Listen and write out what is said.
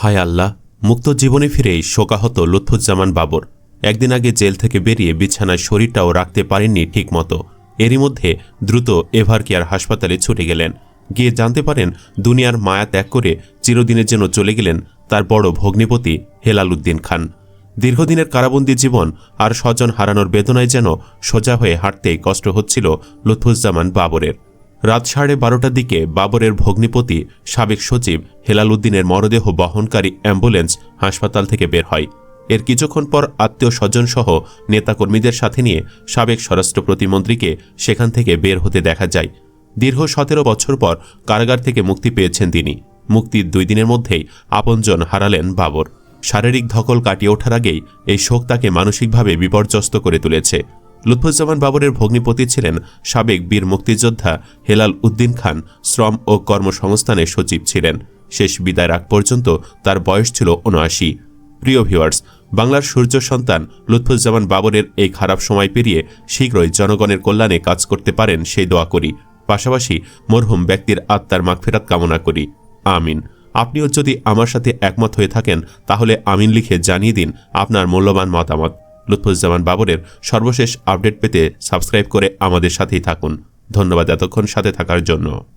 হায় আল্লাহ, মুক্ত জীবনে ফিরেই শোকাহত লুৎফুজ্জামান বাবর। একদিন আগে জেল থেকে বেরিয়ে বিছানায় শরীরটাও রাখতে পারেননি ঠিকমতো। এরই মধ্যে দ্রুত এভার কেয়ার হাসপাতালে ছুটে গেলেন। গিয়ে জানতে পারেন দুনিয়ার মায়া ত্যাগ করে চিরদিনের জন্য চলে গেলেন তার বড় ভগ্নিপতি হেলাল উদ্দিন খান। দীর্ঘদিনের কারাবন্দী জীবন আর স্বজন হারানোর বেদনায় যেন সোজা হয়ে হাঁটতেই কষ্ট হচ্ছিল লুৎফুজ্জামান বাবরের। রাত সাড়ে বারোটার দিকে বাবরের ভগ্নিপতি, সাবেক সচিব হেলাল উদ্দিনের মরদেহ বহনকারী অ্যাম্বুলেন্স হাসপাতাল থেকে বের হয়। এর কিছুক্ষণ পর আত্মীয় স্বজন সহ নেতাকর্মীদের সাথে নিয়ে সাবেক স্বরাষ্ট্র প্রতিমন্ত্রীকে সেখান থেকে বের হতে দেখা যায়। দীর্ঘ সতেরো বছর পর কারাগার থেকে মুক্তি পেয়েছেন তিনি। মুক্তির দুই দিনের মধ্যেই আপনজন হারালেন বাবর। শারীরিক ধকল কাটিয়ে ওঠার আগেই এই শোক তাকে মানসিকভাবে বিপর্যস্ত করে তুলেছে। লুৎফুজ্জামান বাবরের ভগ্নিপতি ছিলেন সাবেক বীর মুক্তিযোদ্ধা হেলাল উদ্দিন খান, শ্রম ও কর্মসংস্থানের সচিব ছিলেন। শেষ বিদায় আগ পর্যন্ত তার বয়স ছিল উনআশি প্রিয় ভিউয়ার্স, বাংলার সূর্য সন্তান লুৎফুজ্জামান বাবরের এই খারাপ সময় পেরিয়ে শীঘ্রই জনগণের কল্যাণে কাজ করতে পারেন সেই দোয়া করি। পাশাপাশি মরহুম ব্যক্তির আত্মার মাগফেরাত কামনা করি। আমিন। আপনিও যদি আমার সাথে একমত হয়ে থাকেন, তাহলে আমিন লিখে জানিয়ে দিন আপনার মূল্যবান মতামত। লুৎফুজ্জামান বাবরের সর্বশেষ আপডেট পেতে সাবস্ক্রাইব করে আমাদের সাথেই থাকুন। ধন্যবাদ এতক্ষণ সাথে থাকার জন্য।